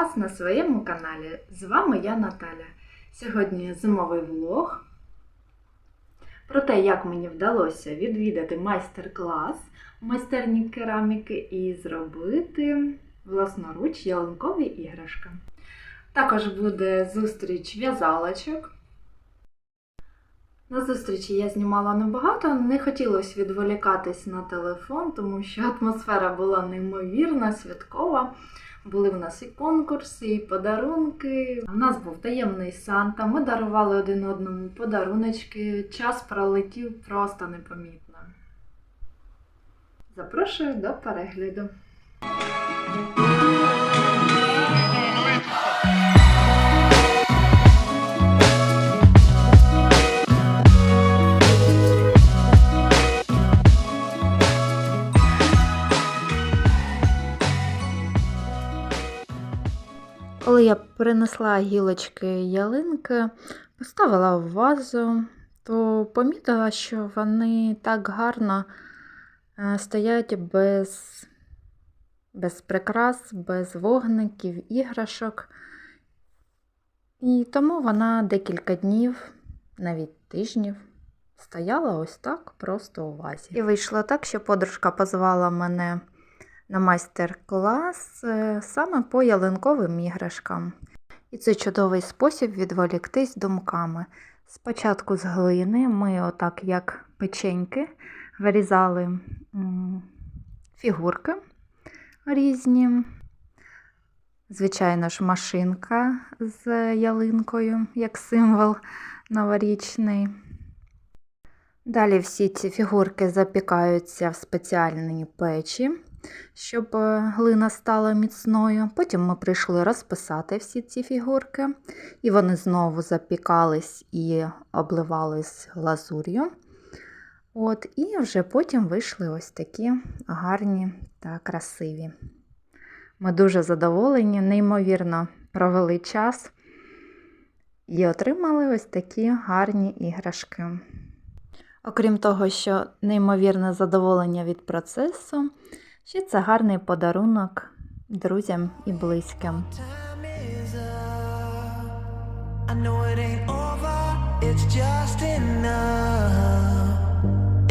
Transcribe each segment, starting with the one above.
Вас на своєму каналі. З вами я Наталя. Сьогодні зимовий влог про те, як мені вдалося відвідати майстер-клас майстерні кераміки і зробити власноруч ялинкові іграшки. Також буде зустріч в'язалочок. На зустрічі я знімала небагато, не хотілося відволікатись на телефон, тому що атмосфера була неймовірна, святкова. Були в нас і конкурси, і подарунки. У нас був таємний Санта. Ми дарували один одному подаруночки. Час пролетів просто непомітно. Запрошую до перегляду. Коли я принесла гілочки ялинки, поставила в вазу, то помітила, що вони так гарно е, стоять без, без прикрас, без вогників, іграшок. І тому вона декілька днів, навіть тижнів, стояла ось так просто у вазі. І вийшло так, що подружка позвала мене на майстер-клас е, саме по ялинковим іграшкам. І це чудовий спосіб відволіктись думками. Спочатку з глини ми, отак як печеньки, вирізали фігурки різні. Звичайно ж, машинка з ялинкою, як символ новорічний. Далі всі ці фігурки запікаються в спеціальній печі, щоб е, глина стала міцною. Потім ми прийшли розписати всі ці фігурки, і вони знову запікались і обливались глазур'ю. От, І вже потім вийшли ось такі гарні та красиві. Ми дуже задоволені, неймовірно провели час і отримали ось такі гарні іграшки. Окрім того, що неймовірне задоволення від процесу, ще це гарний подарунок друзям і близьким.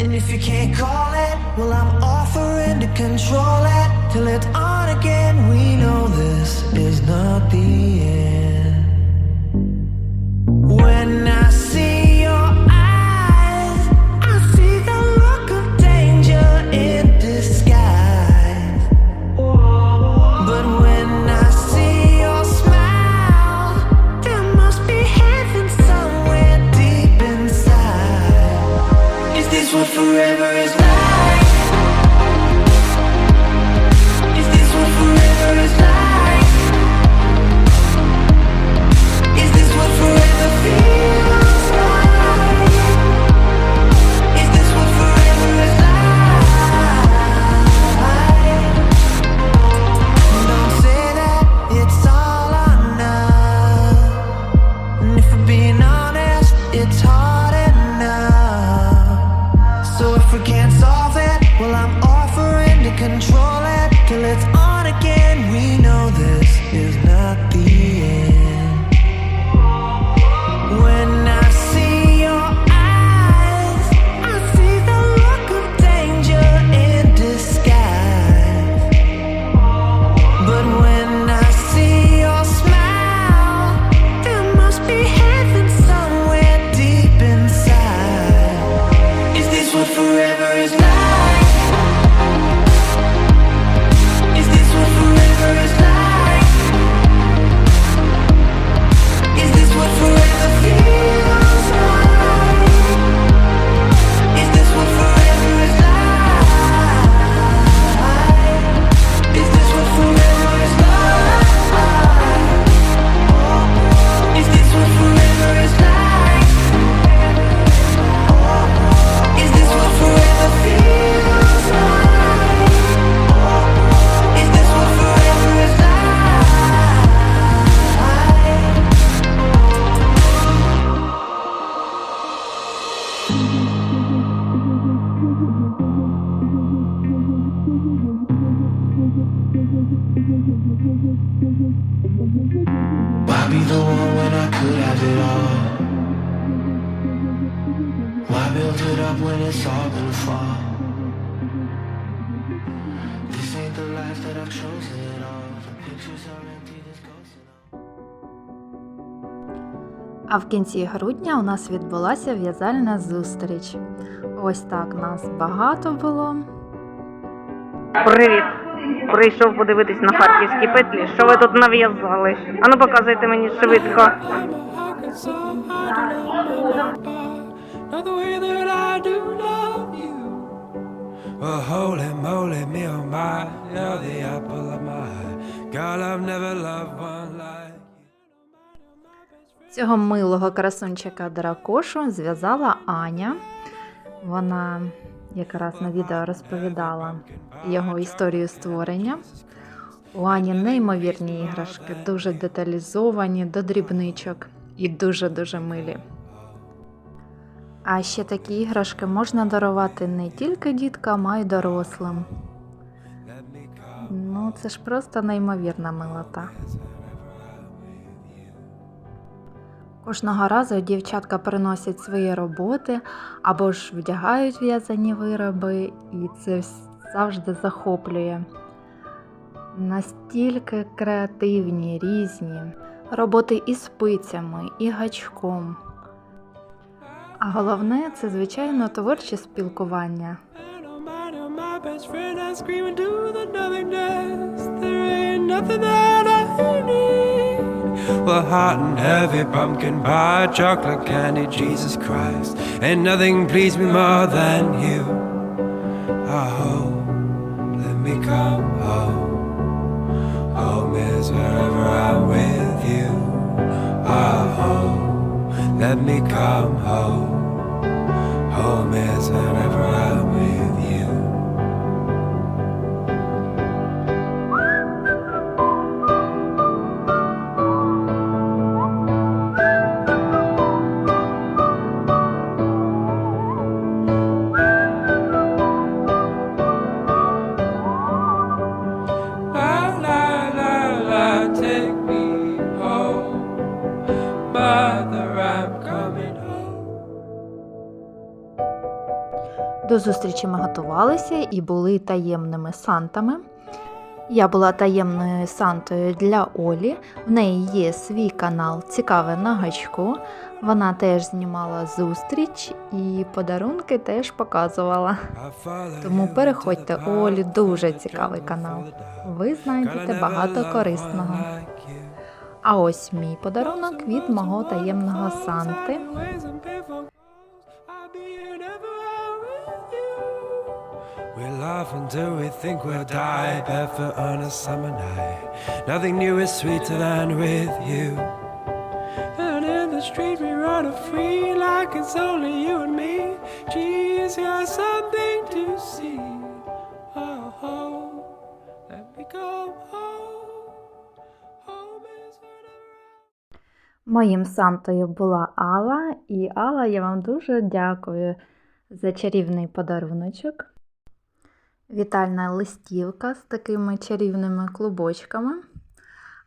And if you can't call it, well, I'm offering to control it till it's on again. We know this is not the end. А в кінці грудня у нас відбулася в'язальна зустріч. Ось так нас багато було. Привіт! Прийшов подивитись на харківські петлі. Що ви тут нав'язали? Ану показуйте мені швидко. Well, holy moly, me oh my, you're the apple of my eye. Girl, I've never loved one like. Цього милого красунчика дракошу зв'язала Аня. Вона якраз на відео розповідала його історію створення. У Ані неймовірні іграшки, дуже деталізовані до дрібничок і дуже-дуже милі. А ще такі іграшки можна дарувати не тільки діткам, а й дорослим. Ну, це ж просто неймовірна милота. Кожного разу дівчатка приносять свої роботи або ж вдягають в'язані вироби, і це завжди захоплює. Настільки креативні, різні роботи і спицями, і гачком. А головне це, звичайно, творче спілкування. Nothing that I need. Well, hot and heavy pumpkin pie, chocolate candy, Jesus Christ. Ain't nothing please me more than you. Oh, let me come home. Home is wherever I'm with you. Oh, let me come home. Home is wherever I'm with you. Зустрічі ми готувалися і були таємними сантами. Я була таємною сантою для Олі. В неї є свій канал Цікаве на гачку. Вона теж знімала зустріч і подарунки теж показувала. Тому переходьте, у Олі дуже цікавий канал. Ви знайдете багато корисного. А ось мій подарунок від мого таємного Санти. We laugh until we think we'll die barefoot on a summer night. Nothing new is sweeter than with you. And in the street we run a free like it's only you and me. Geez, you're something to see. Oh, oh, let me come home. Home is wherever Моїм Сантою була Алла, і Алла, я вам дуже дякую за чарівний подаруночок. Вітальна листівка з такими чарівними клубочками.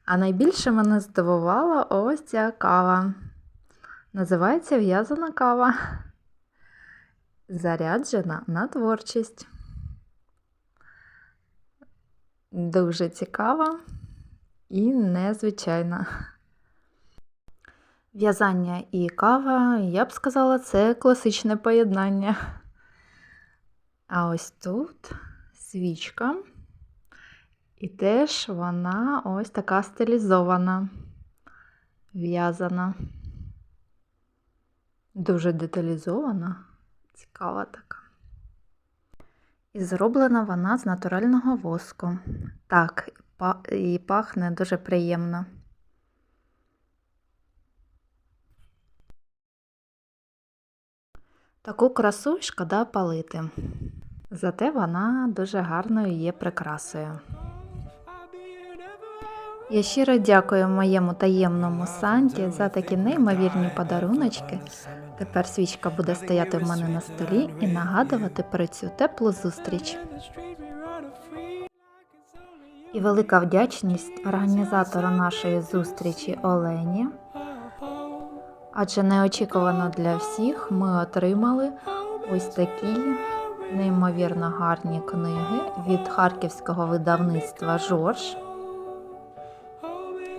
А найбільше мене здивувала ось ця кава. Називається в'язана кава. Заряджена на творчість. Дуже цікава і незвичайна. В'язання і кава, я б сказала, це класичне поєднання. А ось тут свічка. І теж вона ось така стилізована, в'язана. Дуже деталізована, цікава така. І зроблена вона з натурального воску. Так, і пахне дуже приємно. Таку красу шкода палити. Зате вона дуже гарною є прикрасою. Я щиро дякую моєму таємному Санті за такі неймовірні подаруночки. Тепер свічка буде стояти в мене на столі і нагадувати про цю теплу зустріч. І велика вдячність організатору нашої зустрічі Олені. Адже неочікувано для всіх ми отримали ось такі неймовірно гарні книги від харківського видавництва Жорж.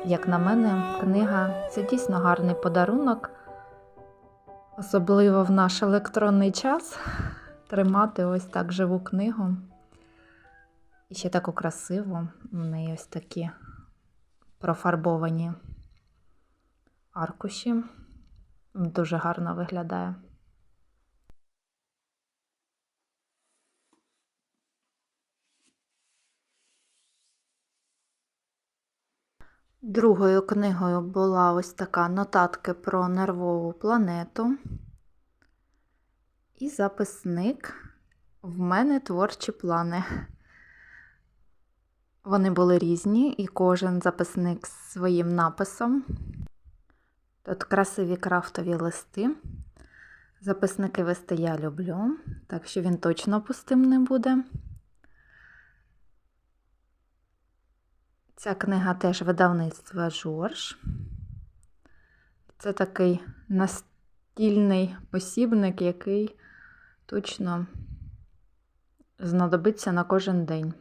Як на мене, книга це дійсно гарний подарунок, особливо в наш електронний час тримати ось так живу книгу. І ще таку красиву. У неї ось такі профарбовані аркуші. Дуже гарно виглядає. Другою книгою була ось така нотатки про нервову планету. І записник в мене творчі плани. Вони були різні, і кожен записник з своїм написом. Тут красиві крафтові листи. Записники вести я люблю, так що він точно пустим не буде. Ця книга теж видавництва Жорж. Це такий настільний посібник, який точно знадобиться на кожен день.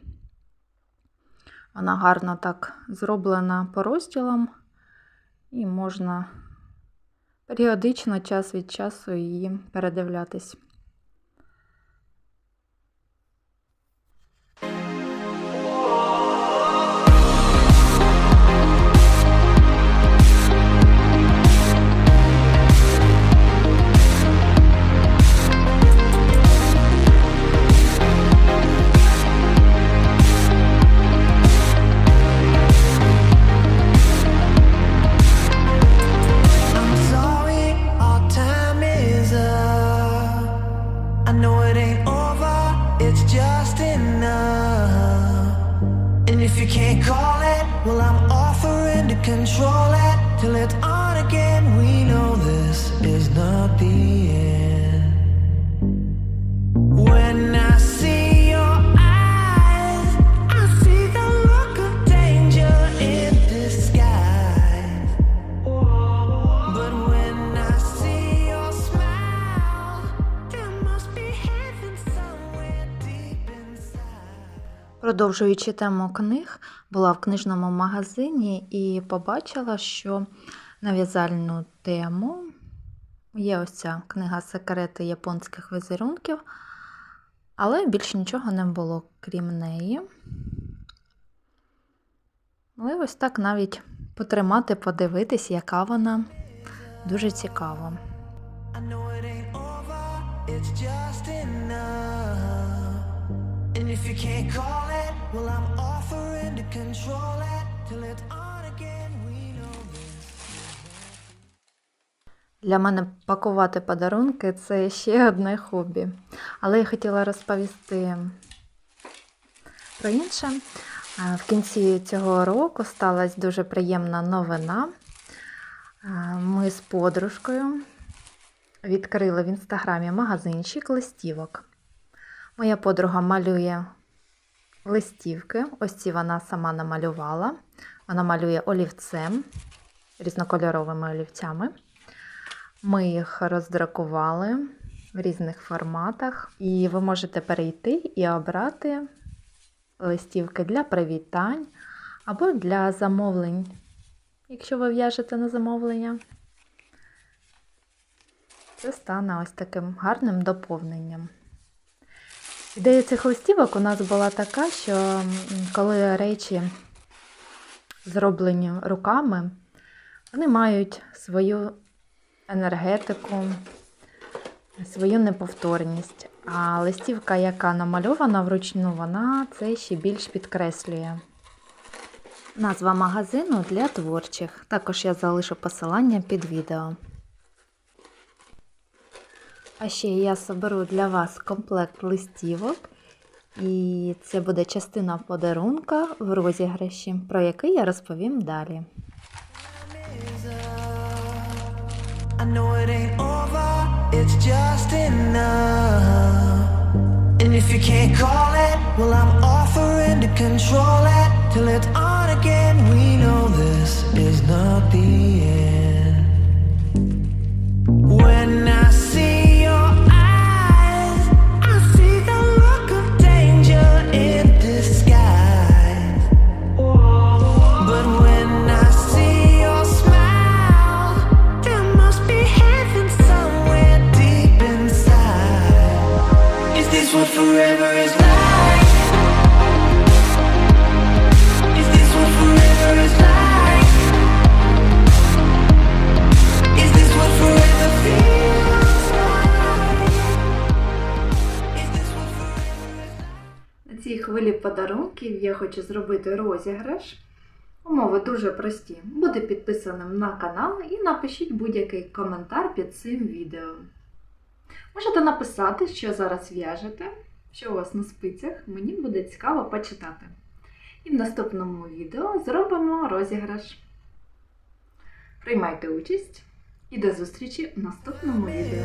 Вона гарно так зроблена по розділам, і можна періодично час від часу її передивлятись. till it all Продовжуючи тему книг, була в книжному магазині і побачила, що на в'язальну тему є ось ця книга Секрети японських візерунків, але більше нічого не було, крім неї. Але ось так навіть потримати, подивитись, яка вона дуже цікава. If you can't call well, I'm offering to control it till it's on again. We know. Для мене пакувати подарунки це ще одне хобі. Але я хотіла розповісти про інше. В кінці цього року сталася дуже приємна новина. Ми з подружкою відкрили в інстаграмі магазинчик листівок. Моя подруга малює листівки. Ось ці вона сама намалювала. Вона малює олівцем, різнокольоровими олівцями. Ми їх роздракували в різних форматах, і ви можете перейти і обрати листівки для привітань або для замовлень, якщо ви в'яжете на замовлення. Це стане ось таким гарним доповненням. Ідея цих листівок у нас була така, що коли речі зроблені руками, вони мають свою енергетику, свою неповторність. А листівка, яка намальована вручну, вона це ще більш підкреслює. Назва магазину для творчих. Також я залишу посилання під відео. А ще я соберу для вас комплект листівок, і це буде частина подарунка в розіграші, про який я розповім далі. And if you can't call. When I хочу зробити розіграш. Умови дуже прості. Будьте підписаним на канал і напишіть будь-який коментар під цим відео. Можете написати, що зараз в'яжете, що у вас на спицях, мені буде цікаво почитати. І в наступному відео зробимо розіграш. Приймайте участь і до зустрічі в наступному відео.